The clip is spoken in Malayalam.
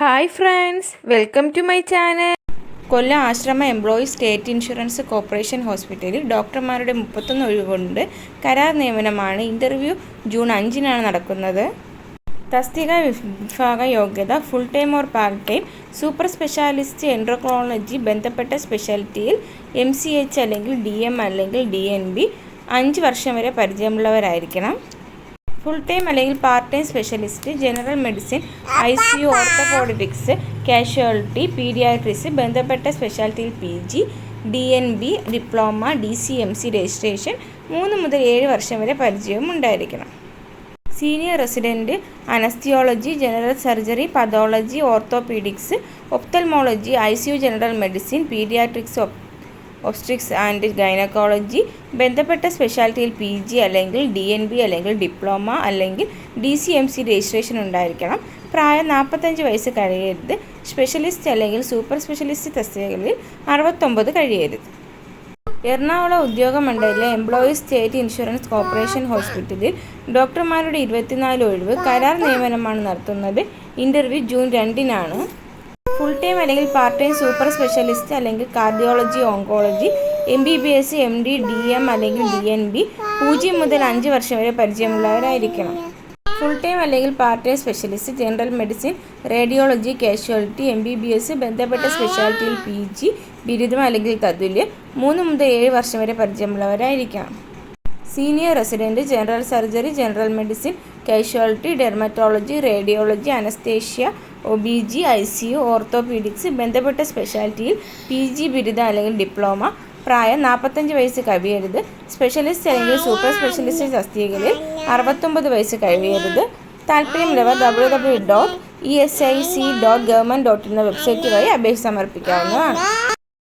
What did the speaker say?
Hi friends welcome to my channel. Kollam Ashrama employee state insurance corporation ഹോസ്പിറ്റലിൽ ഡോക്ടർമാരുടെ മുപ്പത്തൊന്ന് ഒഴിവുകൊണ്ട് കരാർ നിയമനമാണ് ഇന്റർവ്യൂ ജൂൺ അഞ്ചിനാണ് നടക്കുന്നത്. തസ്തിക വിഭാഗ യോഗ്യത full time or part time super specialist endocrinology ബന്ധപ്പെട്ട സ്പെഷ്യാലിറ്റിയിൽ എം സി എച്ച് അല്ലെങ്കിൽ ഡി എം അല്ലെങ്കിൽ ഡി എൻ ബി അഞ്ച് വർഷം വരെ പരിചയമുള്ളവരായിരിക്കണം. ഫുൾ ടൈം അല്ലെങ്കിൽ part time specialist general medicine I C U orthopaedics casualty paediatrics ബന്ധപ്പെട്ട സ്പെഷ്യാലിറ്റിയിൽ P G D N B diploma D C M C registration മൂന്ന് മുതൽ ഏഴ് വർഷം വരെ പരിചയവും ഉണ്ടായിരിക്കണം. Senior resident anaesthesiology general surgery pathology orthopaedics ophthalmology I C U general medicine paediatrics obstetrics and gynaecology ബന്ധപ്പെട്ട സ്പെഷ്യാലിറ്റിയിൽ പി ജി അല്ലെങ്കിൽ ഡി എൻ ബി അല്ലെങ്കിൽ ഡിപ്ലോമ അല്ലെങ്കിൽ D C M C registration ഉണ്ടായിരിക്കണം. പ്രായം നാൽപ്പത്തഞ്ച് വയസ്സ് കഴിയരുത്. സ്പെഷ്യലിസ്റ്റ് അല്ലെങ്കിൽ സൂപ്പർ സ്പെഷ്യലിസ്റ്റ് തസ്തികകളിൽ അറുപത്തൊമ്പത് കഴിയരുത്. എറണാകുളം ഉദ്യോഗമണ്ഡലിലെ എംപ്ലോയീസ് സ്റ്റേറ്റ് ഇൻഷുറൻസ് കോർപ്പറേഷൻ ഹോസ്പിറ്റലിൽ ഡോക്ടർമാരുടെ ഇരുപത്തിനാല് ഒഴിവ് കരാർ നിയമനമാണ് നടത്തുന്നത്. ഇന്റർവ്യൂ ജൂൺ രണ്ടിനാണ്. ഫുൾ ടൈം അല്ലെങ്കിൽ പാർട്ട് ടൈം സൂപ്പർ സ്പെഷ്യലിസ്റ്റ് അല്ലെങ്കിൽ cardiology oncology M B B S M D D M അല്ലെങ്കിൽ ഡി എൻ ബി പൂജ്യം മുതൽ അഞ്ച് വർഷം വരെ പരിചയമുള്ളവരായിരിക്കണം. ഫുൾ ടൈം അല്ലെങ്കിൽ part time specialist general medicine radiology casualty M B B S ബന്ധപ്പെട്ട സ്പെഷ്യാലിറ്റിയിൽ പി ജി ബിരുദം അല്ലെങ്കിൽ തതുല്യം മൂന്ന് മുതൽ ഏഴ് വർഷം വരെ പരിചയമുള്ളവരായിരിക്കണം. Senior resident general surgery general medicine casualty dermatology radiology anaesthesia O B G I C U orthopaedics ബന്ധപ്പെട്ട സ്പെഷ്യാലിറ്റിയിൽ പി ജി ബിരുദം അല്ലെങ്കിൽ ഡിപ്ലോമ പ്രായം നാൽപ്പത്തഞ്ച് വയസ്സ് കഴിയരുത് സ്പെഷ്യലിസ്റ്റ് അല്ലെങ്കിൽ സൂപ്പർ സ്പെഷ്യലിസ്റ്റ് തസ്തികകളിൽ അറുപത്തൊമ്പത് വയസ്സ് കഴിയരുത് താല്പര്യമുള്ളവർ W W dot E S I C dot government dot എന്ന വെബ്സൈറ്റ് വഴി അപേക്ഷ സമർപ്പിക്കാവുന്നതാണ്.